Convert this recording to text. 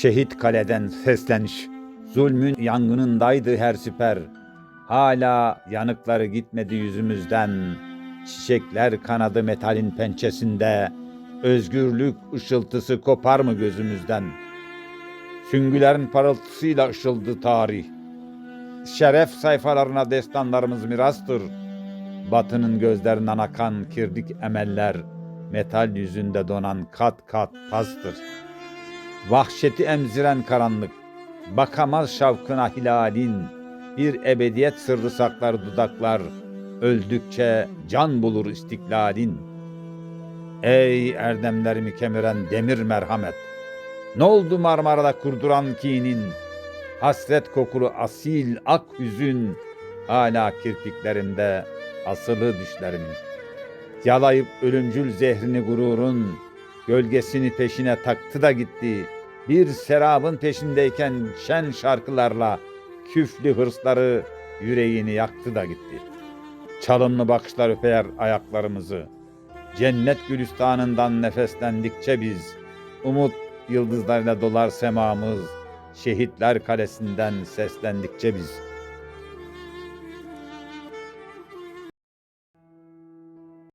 Şehit kaleden sesleniş. Zulmün yangınındaydı her siper. Hala yanıkları gitmedi yüzümüzden. Çiçekler kanadı metalin pençesinde. Özgürlük ışıltısı kopar mı gözümüzden? Süngülerin parıltısıyla ışıldı tarih. Şeref sayfalarına destanlarımız mirastır. Batının gözlerinden akan kirdik emeller, metal yüzünde donan kat kat pastır. Vahşeti emziren karanlık, bakamaz şavkına hilalin, bir ebediyet sırrı saklar dudaklar, öldükçe can bulur istiklalin. Ey erdemlerimi kemiren demir merhamet, ne oldu Marmara'da kurduran kinin, hasret kokulu asil ak hüzün, hala kirpiklerimde asılı düşlerimin. Yalayıp ölümcül zehrini gururun, gölgesini peşine taktı da gitti. Bir serabın peşindeyken şen şarkılarla küflü hırsları yüreğini yaktı da gitti. Çalımlı bakışlar öper ayaklarımızı. Cennet gülistanından nefeslendikçe biz, umut yıldızlarıyla dolar semamız, şehitler kalesinden seslendikçe biz.''